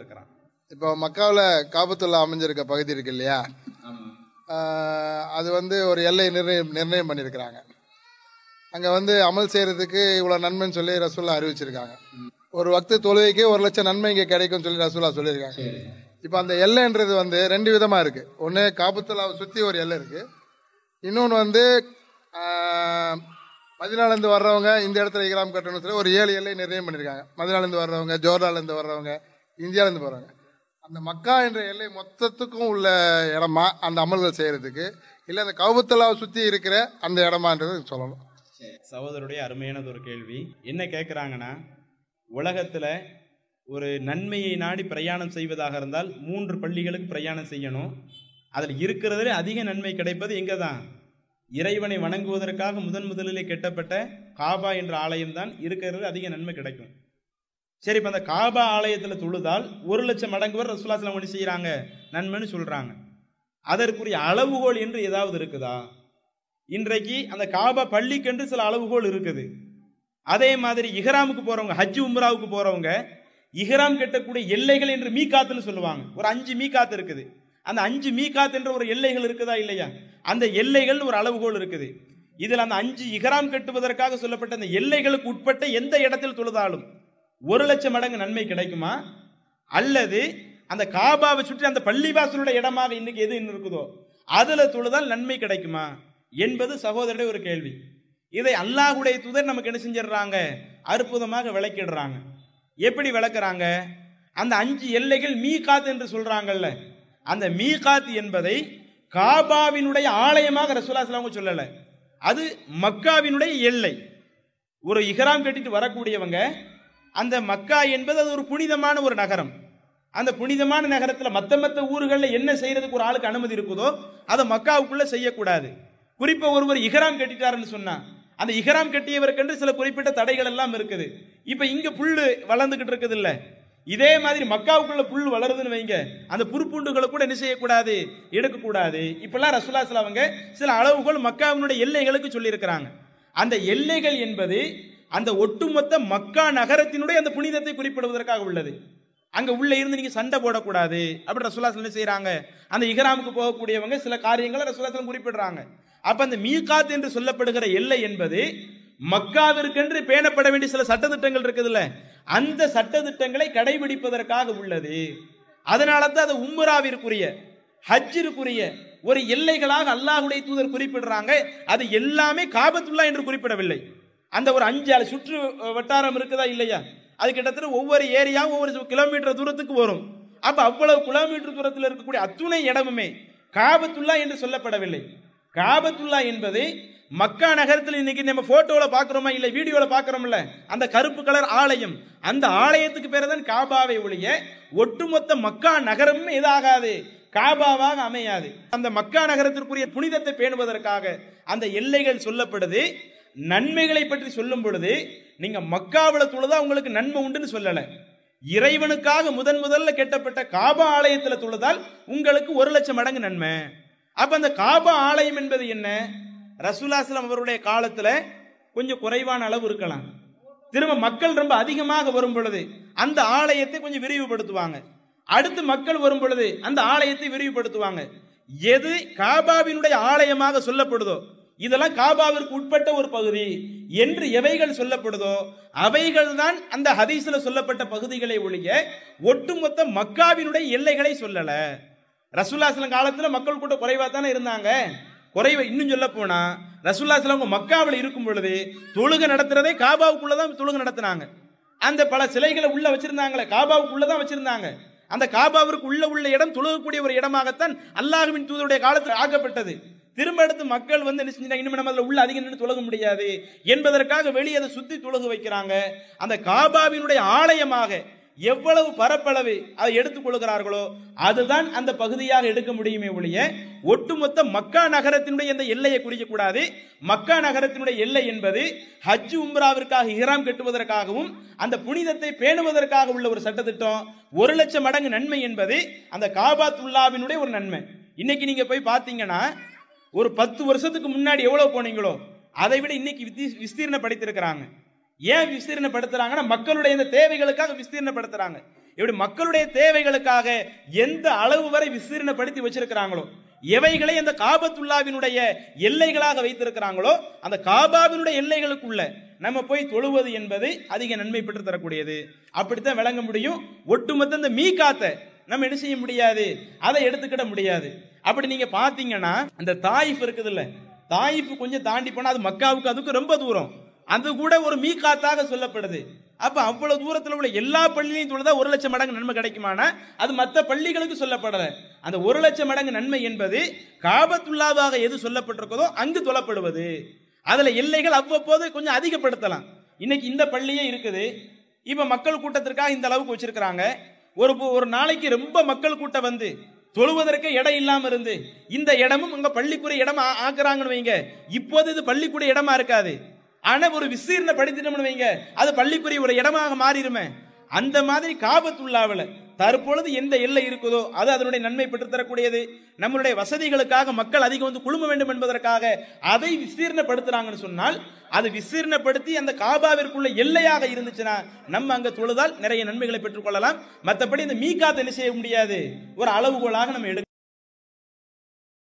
இருக்கிறான் இப்போ மக்காவில் காபத்துல்லா அமைஞ்சிருக்க பகுதி இருக்கு இல்லையா? அது வந்து ஒரு எல்லை நிர்ணயம் நிர்ணயம் பண்ணியிருக்கிறாங்க அங்கே வந்து அமல் செய்கிறதுக்கு இவ்வளோ நன்மைன்னு சொல்லி ரசூல்லா அறிவிச்சிருக்காங்க. ஒரு வக்து தொழுகைக்கு ஒரு லட்சம் நன்மை இங்கே கிடைக்கும்னு சொல்லி ரசூல்லா சொல்லியிருக்காங்க. இப்போ அந்த எல்லைன்றது வந்து ரெண்டு விதமாக இருக்குது ஒன்று காபத்துல்லாவை சுற்றி ஒரு எல்லை இருக்குது இன்னொன்று வந்து மதினாலேருந்து வர்றவங்க இந்த இடத்துல இக்ராம் கட்டணும்னு சொல்லி ஒரு ஏழு எல்லை நிர்ணயம் பண்ணியிருக்காங்க மதினாலேருந்து வர்றவங்க ஜோர்டாலேருந்து வர்றவங்க இந்தியாவிலேருந்து போகிறாங்க அந்த மக்கா என்ற எல்லை மொத்தத்துக்கும் உள்ள இடமா அந்த அமல்கள் செய்கிறதுக்கு இல்லை அந்த கவுபத்தலாவை சுற்றி இருக்கிற அந்த இடமான்றது சொல்லணும். சகோதரருடைய அருமையானது ஒரு கேள்வி. என்ன கேட்குறாங்கன்னா உலகத்தில் ஒரு நன்மையை நாடி பிரயாணம் செய்வதாக இருந்தால் மூன்று பள்ளிகளுக்கு பிரயாணம் செய்யணும். அதில் இருக்கிறதுல அதிக நன்மை கிடைப்பது எங்கே தான் இறைவனை வணங்குவதற்காக முதன் முதலிலே கெட்டப்பட்ட காபா என்ற ஆலயம் தான் இருக்கிறது அதிக நன்மை கிடைக்கும். சரி இப்போ அந்த காபா ஆலயத்தில் தொழுதால் ஒரு லட்சம் மடங்கு வரை ரசூலாசலம் ஒன்று செய்கிறாங்க நன்மைன்னு சொல்கிறாங்க அதற்குரிய அளவுகோல் என்று ஏதாவது இருக்குதா? இன்றைக்கு அந்த காபா பள்ளிக்கென்று சில அளவுகோல் இருக்குது. அதே மாதிரி இஹ்ராமுக்கு போகிறவங்க ஹஜ் உம்ராவுக்கு போகிறவங்க இஹ்ராம் கெட்டக்கூடிய எல்லைகள் என்று மீகாத்துன்னு சொல்லுவாங்க. ஒரு அஞ்சு மீகாத்து இருக்குது. அந்த அஞ்சு மீகாத் என்ற ஒரு எல்லைகள் இருக்குதா இல்லையா? அந்த எல்லைகள் ஒரு அளவுகோல் இருக்குது. இதில் அந்த அஞ்சு இஹ்ராம் கட்டுவதற்காக சொல்லப்பட்ட அந்த எல்லைகளுக்கு உட்பட்ட எந்த இடத்தில் தொழுதாலும் ஒரு லட்சம் மடங்கு நன்மை கிடைக்குமா? அல்லது அந்த காபாவை சுற்றி அந்த பள்ளிவாசலுடைய இடமாக இன்னைக்கு எது இன்னும் இருக்குதோ அதுல தொழுதால் நன்மை கிடைக்குமா? என்பது சகோதரருடைய ஒரு கேள்வி. இதை அல்லாஹுடைய தூதர் நமக்கு என்ன செஞ்சிடுறாங்க? அற்புதமாக விளக்கிடுறாங்க. எப்படி விளக்குறாங்க? அந்த அஞ்சு எல்லைகள் மீ மீகாத் என்று சொல்றாங்கல்ல. அந்த மீ மீகாத் என்பதை காபாவினுடைய ஆலயமாக ரசூலா ஸல்லல்லாஹு சொல்லல. அது மக்காவினுடைய எல்லை. ஒரு இஹராம் கட்டிட்டு வரக்கூடியவங்க அந்த மக்கா என்பது அது ஒரு புனிதமான ஒரு நகரம். அந்த புனிதமான நகரத்தில் மற்ற மற்ற ஊர்களில் என்ன செய்யறதுக்கு ஒரு ஆளுக்கு அனுமதி இருக்குதோ அதை மக்காவுக்குள்ள செய்யக்கூடாது. குறிப்பாக ஒருவர் இஹராம் கட்டிட்டாருன்னு சொன்னா அந்த இஹராம் கட்டியவருக்கென்று சில குறிப்பிட்ட தடைகள் எல்லாம் இருக்குது. இப்போ இங்கே புல்லு வளர்ந்துக்கிட்டு இருக்குது இல்லை இதே மாதிரி மக்காவுக்குள்ள புல் வளருதுன்னு வைங்க அந்த புற்பூண்டுகளை கூட என்ன செய்யக்கூடாது? எடுக்கக்கூடாது. இப்பெல்லாம் ரசுல்லா அவங்க சில அளவுகள் மக்காவினுடைய எல்லைகளுக்கு சொல்லியிருக்கிறாங்க. அந்த எல்லைகள் என்பது அந்த ஒட்டுமொத்த மக்கா நகரத்தினுடைய அந்த புனிதத்தை குறிப்பிடுவதற்காக உள்ளது. அங்க உள்ள இருந்து நீங்க சண்டை போடக்கூடாது. அப்படி ரசூலா என்ன செய்யறாங்க அந்த இகராமுக்கு போகக்கூடியவங்க சில காரியங்களை ரசூலா குறிப்பிடுறாங்க. அப்ப அந்த மீகாத் என்று சொல்லப்படுகிற எல்லை என்பது மக்காவிற்கென்று பேணப்பட வேண்டிய சில சட்டதிட்டங்கள் இருக்குதுல்ல. அந்த சட்டதிட்டங்களை கடைபிடிப்பதற்காக உள்ளது. அதனால தான் அது உம்ராவிற்குரிய ஹஜ்ஜிற்குரிய ஒரு எல்லைகளாக அல்லாஹுடைய தூதர் குறிப்பிடுறாங்க. அது எல்லாமே காபத்துல்லா என்று குறிப்பிடவில்லை. அந்த ஒரு அஞ்சு அலை சுற்று வட்டாரம் இருக்குதா இல்லையா? அது கிட்டத்தட்ட ஒவ்வொரு ஏரியாவும் ஒவ்வொரு கிலோமீட்டர் தூரத்துக்கு வரும். அப்போ அவ்வளவு கிலோமீட்டர் தூரத்தில் இருக்கக்கூடிய அத்துணை இடமுமே காபத்துல்லா என்று சொல்லப்படவில்லை. காபத்துல்லா என்பது மக்கா நகரத்தில் இன்னைக்கு நம்ம போட்டோவில் பார்க்குறோமா இல்லை வீடியோவில் பார்க்குறோம்ல அந்த கருப்பு கலர் ஆலயம். அந்த ஆலயத்துக்கு பேர் தான் காபாவை ஒழிய ஒட்டுமொத்த மக்கா நகரமும் இதாகாது காபாவாக அமையாது. அந்த மக்கா நகரத்திற்குரிய புனிதத்தை பேணுவதற்காக அந்த எல்லைகள் சொல்லப்படுது. நன்மைகளை பற்றி சொல்லும் பொழுது நீங்க மக்காவுல தொழுதா உங்களுக்கு நன்மை உண்டுன்னு சொல்லல. இறைவனுக்காக முதன் முதல்ல கெட்டப்பட்ட காபா ஆலயத்துல தொழுதால் உங்களுக்கு ஒரு லட்சம் மடங்கு நன்மை. அப்ப அந்த காபா ஆலயம் என்பது என்ன? ரசூலாஸ்லாம் அவருடைய காலத்துல கொஞ்சம் குறைவான அளவு இருக்கலாம். திரும்ப மக்கள் ரொம்ப அதிகமாக வரும் பொழுது அந்த ஆலயத்தை கொஞ்சம் விரிவுபடுத்துவாங்க. அடுத்து மக்கள் வரும் பொழுது அந்த ஆலயத்தை விரிவுபடுத்துவாங்க. எது காபாவினுடைய ஆலயமாக சொல்லப்படுதோ இதெல்லாம் காபாவிற்கு உட்பட்ட ஒரு பகுதி. என்று எவைகள் சொல்லப்படுதோ அவைகள் தான் அந்த ஹதீஸில் சொல்லப்பட்ட பகுதிகளை ஒழிய ஒட்டுமொத்த மக்காவினுடைய எல்லைகளை சொல்லல. ரசூல்லாஸ்லம் காலத்தில் மக்கள் கூட்டம் குறைவா தானே இருந்தாங்க. குறைவை இன்னும் சொல்ல போனா ரசூல்லாஸ்லம் மக்காவில் இருக்கும் பொழுது தொழுகை நடத்துறதே காபாவுக்குள்ளதான் தொழுகை நடத்தினாங்க. அந்த பல சிலைகளை உள்ள வச்சிருந்தாங்களே காபாவுக்குள்ளதான் வச்சிருந்தாங்க. அந்த காபாவிற்கு உள்ள உள்ள இடம் தொழுகக்கூடிய ஒரு இடமாகத்தான் அல்லாஹுவின் தூதருடைய காலத்தில் ஆக்கப்பட்டது. திரும்ப எடுத்து மக்கள் வந்து என்ன செஞ்சாங்க இனிமே நம்ம அதில் உள்ள அதிகம் நின்று துலக முடியாது. என்பதற்காக வெளியே அதை சுத்தி தொழுக வைக்கிறாங்க. அந்த காபாவினுடைய ஆலயமாக எவ்வளவு பரப்பளவு அதை எடுத்துக் கொள்கிறார்களோ அதுதான் அந்த பகுதியாக எடுக்க முடியுமே ஒழிய ஒட்டுமொத்த மக்கா நகரத்தினுடைய அந்த எல்லையை குறிக்கக்கூடாது. மக்கா நகரத்தினுடைய எல்லை என்பது ஹஜ் உம்ராவிற்காக இஹ்ராம் கட்டுவதற்காகவும் அந்த புனிதத்தை பேணுவதற்காக உள்ள ஒரு சட்டத்திட்டம். ஒரு லட்சம் மடங்கு நன்மை என்பது அந்த காபாத்துல்லாவினுடைய ஒரு நன்மை. இன்னைக்கு நீங்க போய் பாத்தீங்கன்னா ஒரு பத்து வருஷத்துக்கு முன்னாடி எவ்வளவு போனீங்களோ அதை விட இன்னைக்கு விஸ்தீர்ணப்படுத்திருக்கிறாங்க ஏன் விஸ்தீர்ணப்படுத்துறாங்கன்னா மக்களுடைய இந்த தேவைகளுக்காக விஸ்தீர்ணப்படுத்துறாங்க. இப்படி மக்களுடைய தேவைகளுக்காக எந்த அளவு வரை விஸ்தீர்ணப்படுத்தி வச்சிருக்கிறாங்களோ எவைகளை அந்த காபத்துல்லாவினுடைய எல்லைகளாக வைத்திருக்கிறாங்களோ அந்த காபாவினுடைய எல்லைகளுக்குள்ள நம்ம போய் தொழுவது என்பது அதிக நன்மை பெற்று தரக்கூடியது. அப்படித்தான் விளங்க முடியும். ஒட்டுமொத்த இந்த மீ காத்த நம்ம என்ன செய்ய முடியாது? அதை எடுத்துக்கிட முடியாது. அப்படி நீங்க பாத்தீங்கன்னா அந்த தாயிஃப் இருக்குதுல்ல தாயிஃப் கொஞ்சம் தாண்டி போனா அது மக்காவுக்கு அதுக்கு ரொம்ப தூரம். அது கூட ஒரு மீகாத்தாக சொல்லப்படுது. அப்ப அவ்வளவு தூரத்துல உள்ள எல்லா பள்ளியிலையும் தொழுதா ஒரு லட்சம் மடங்கு நன்மை கிடைக்குமானா அது மற்ற பள்ளிகளுக்கு சொல்லப்படல. அந்த ஒரு லட்சம் மடங்கு நன்மை என்பது காபத்துல்லாவாக எது சொல்லப்பட்டிருக்கதோ அங்கு தொழப்படுவது அதுல எல்லைகள் அவ்வப்போது கொஞ்சம் அதிகப்படுத்தலாம். இன்னைக்கு இந்த பள்ளியே இருக்குது. இப்ப மக்கள் கூட்டத்திற்காக இந்த அளவுக்கு வச்சிருக்கிறாங்க. ஒரு ஒரு நாளைக்கு ரொம்ப மக்கள் கூட்டம் வந்து தொழுவதற்கு இடம் இல்லாம இருந்து இந்த இடமும் அங்க பள்ளிக்குரிய இடமா ஆக்குறாங்கன்னு வைங்க. இப்போது இது பள்ளிக்குரிய இடமா இருக்காது. ஆனா ஒரு விசீர்ண படித்திட்டோம்னு வைங்க. அது பள்ளிக்குரிய ஒரு இடமாக மாறிடுமே. அந்த மாதிரி காபத்துள்ளாவில் தற்பொழுது எந்த எல்லை இருக்குதோ அது அதனுடைய நன்மை பெற்றுத்தரக்கூடியது. நம்மளுடைய வசதிகளுக்காக மக்கள் அதிகம் வந்து குழும வேண்டும் என்பதற்காக அதை விசீர்ணப்படுத்துறாங்கன்னு சொன்னால் அது விசீர்ணப்படுத்தி அந்த காபாவிற்குள்ள எல்லையாக இருந்துச்சுன்னா நம்ம அங்க தொழுதால் நிறைய நன்மைகளை பெற்றுக்கொள்ளலாம். மற்றபடி இந்த மீகாத்தை என்ன செய்ய முடியாது? ஒரு அளவுகோலாக நம்ம எடுக்க